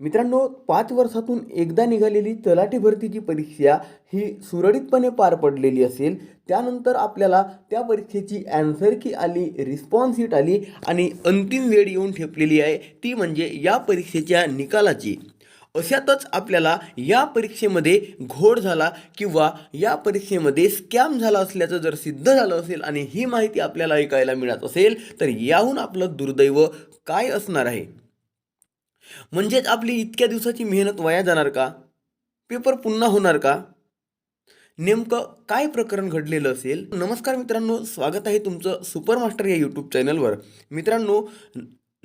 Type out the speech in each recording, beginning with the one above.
मित्रांनो पाच वर्षातून एकदा निघालेली तलाठी भरतीची परीक्षा ही सुरळीतपणे पार पडलेली असेल. त्यानंतर आपल्याला त्या परीक्षेची ॲन्सर की आली रिस्पॉन्स शीट आली आणि अंतिम वेळ येऊन ठेपलेली आहे. ती म्हणजे या परीक्षेच्या निकालाची. अशातच आपल्याला या परीक्षेमध्ये घोड झाला किंवा या परीक्षेमध्ये स्कॅम झाला असल्याचं जर सिद्ध झालं असेल आणि ही माहिती आपल्याला ऐकायला मिळत असेल तर याहून आपलं दुर्दैव काय असणार आहे? म्हणजेच आपली इतक्या दिवसाची मेहनत वाया जाणार का? पेपर पुन्हा होणार का? नेमकं काय प्रकरण घडलेलं असेल? नमस्कार मित्रांनो स्वागत आहे तुमचं सुपर मास्टर या यूट्यूब चॅनलवर मित्रांनो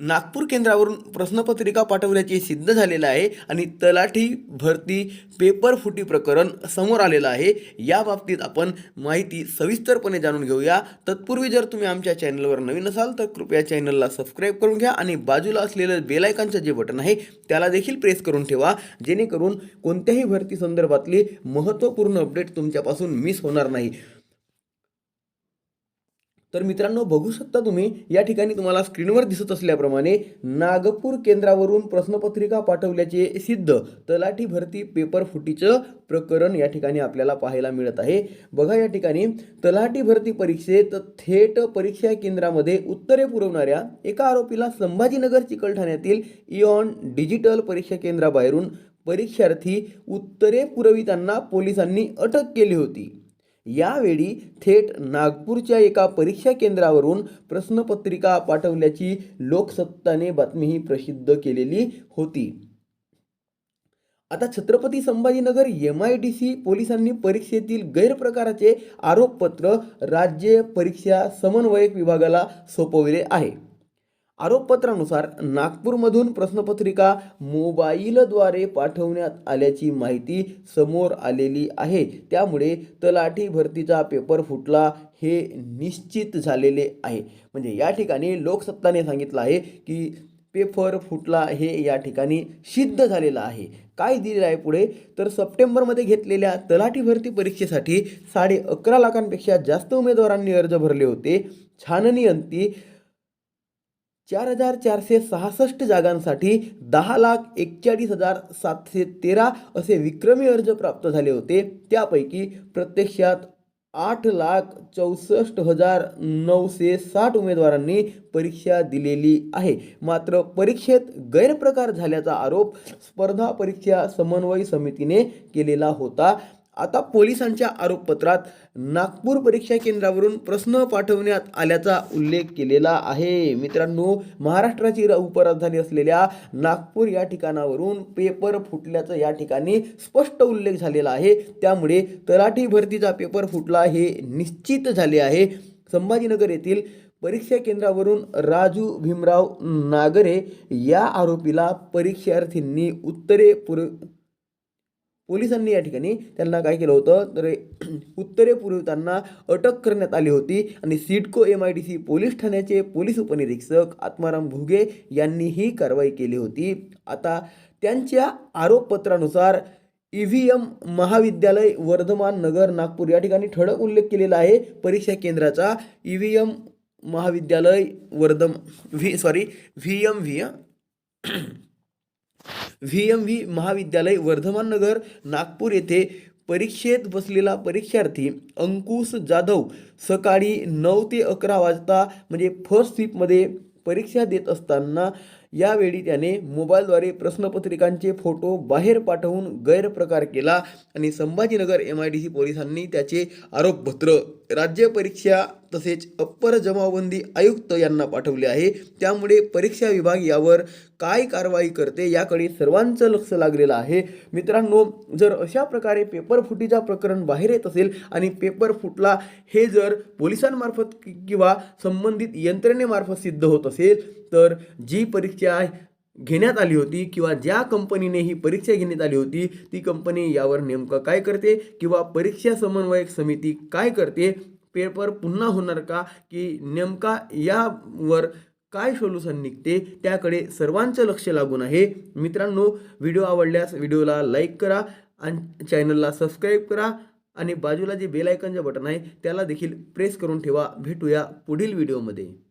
नागपूर केंद्रावरून प्रश्नपत्रिका पाठवल्याचे सिद्ध झालेलं आहे आणि तलाठी भरती पेपर फुटी प्रकरण समोर आलेलं आहे. या बाबतीत आपण माहिती सविस्तरपणे जाणून घेऊया. तत्पूर्वी जर तुम्ही आमच्या चॅनलवर नवीन असाल तर कृपया चॅनलला सबस्क्राईब करून घ्या आणि बाजूला असलेलं बेलायकांचं जे बटन आहे त्याला देखील प्रेस करून ठेवा. जेणेकरून कोणत्याही भरती संदर्भातली महत्त्वपूर्ण अपडेट तुमच्यापासून मिस होणार नाही. तर मित्रांनो बघू शकता तुम्ही या ठिकाणी तुम्हाला स्क्रीनवर दिसत असल्याप्रमाणे नागपूर केंद्रावरून प्रश्नपत्रिका पाठवल्याचे सिद्ध तलाठी भरती पेपर फुटीचं प्रकरण या ठिकाणी आपल्याला पाहायला मिळत आहे. बघा या ठिकाणी तलाठी भरती परीक्षेत थेट परीक्षा केंद्रामध्ये उत्तरे पुरवणाऱ्या एका आरोपीला संभाजीनगर चिकलठाण्यातील इऑन डिजिटल परीक्षा केंद्राबाहेरून परीक्षार्थी उत्तरे पुरविताना पोलिसांनी अटक केली होती. यावेळी थेट नागपूरच्या एका परीक्षा केंद्रावरून प्रश्नपत्रिका पाठवल्याची लोकसत्ताने बातमी ही प्रसिद्ध केलेली होती. आता Chhatrapati Sambhajinagar M I D C पोलिसांनी परीक्षेतील गैरप्रकाराचे आरोपपत्र राज्य परीक्षा समन्वयक विभागाला सोपविले आहे. आरोपपत्रानुसार नागपूरमधून प्रश्नपत्रिका मोबाईलद्वारे पाठवण्यात आल्याची माहिती समोर आलेली आहे. त्यामुळे तलाठी भरतीचा पेपर फुटला हे निश्चित झालेले आहे. म्हणजे या ठिकाणी लोकसत्ताने सांगितलं आहे की पेपर फुटला हे या ठिकाणी सिद्ध झालेलं आहे. काय दिलेलं आहे पुढे? तर सप्टेंबरमध्ये घेतलेल्या तलाठी भरती परीक्षेसाठी साडे अकरा लाखांपेक्षा जास्त उमेदवारांनी अर्ज भरले होते. छाननी अंती चार हजार चारशे सहासष्ट जागांसाठी दहा लाख एक्केचाळीस हजार सातशे तेरा असे विक्रमी अर्ज प्राप्त झाले होते. त्यापैकी प्रत्यक्षात आठ लाख चौसष्ट हजार नऊशे साठ उमेदवारांनी परीक्षा दिलेली आहे. मात्र परीक्षेत गैरप्रकार झाल्याचा आरोप स्पर्धा परीक्षा समन्वय समितीने केलेला होता. आता पोलिसांच्या आरोपपत्रात नागपूर परीक्षा केंद्रावरून प्रश्न पाठवण्यात आल्याचा उल्लेख केलेला आहे. मित्रांनो महाराष्ट्राची र- उपराजधानी असलेल्या नागपूर या ठिकाणावरून पेपर फुटल्याचं या ठिकाणी स्पष्ट उल्लेख झालेला आहे. त्यामुळे तलाठी भरतीचा पेपर फुटला हे निश्चित झाले आहे. संभाजीनगर येथील परीक्षा केंद्रावरून राजू भीमराव नागरे या आरोपीला परीक्षार्थींनी उत्तरे पुर पोलिसांनी या ठिकाणी त्यांना काय केलं होतं? तर उत्तरे पुरवताना अटक करण्यात आली होती आणि CIDCO M I D C police ठाण्याचे पोलीस उपनिरीक्षक आत्माराम घुगे यांनी ही कारवाई केली होती. आता त्यांच्या आरोपपत्रानुसार ई व्ही एम महाविद्यालय वर्धमान नगर नागपूर या ठिकाणी ठळक उल्लेख केलेला आहे. परीक्षा केंद्राचा ई व्ही एम महाविद्यालय वर्धम V sorry V M V V M V महाविद्यालय वर्धमान नगर नागपूर येथे परीक्षेत बसलेला परीक्षार्थी अंकुश जाधव सकाळी नऊ ते अकरा वाजता म्हणजे फर्स्ट स्वीपमध्ये परीक्षा देत असताना यावेळी त्याने मोबाईलद्वारे प्रश्नपत्रिकांचे फोटो बाहेर पाठवून गैरप्रकार केला आणि Sambhajinagar M I D C पोलिसांनी त्याचे आरोपपत्र राज्य परीक्षा तसेच अप्पर जमावबंदी आयुक्त यांना पाठवले आहे. त्यामुळे परीक्षा विभाग यावर काय कारवाई करते याकडे सर्वांचं लक्ष लागलेलं आहे. मित्रांनो जर अशा प्रकारे पेपर फुटीचा प्रकरण बाहेर येत असेल आणि पेपर फुटला हे जर पोलिसांमार्फत किंवा संबंधित यंत्रणेमार्फत सिद्ध होत असेल तर जी परीक्षा घेण्यात आली होती किंवा ज्या कंपनीने ही परीक्षा घेण्यात आली होती ती कंपनी यावर नेमकं काय करते किंवा परीक्षा समन्वयक समिती काय करते? पेपर पुन्हा होणार का? की नेमका यावर काय सोल्युशन निघते? त्याकडे सर्वांचं लक्ष लागून आहे. मित्रांनो व्हिडिओ आवडल्यास व्हिडिओला लाईक करा आणि चॅनलला सबस्क्राईब करा आणि बाजूला जे बेल बटन आहे त्याला देखील प्रेस करून ठेवा. भेटूया पुढील व्हिडिओमध्ये.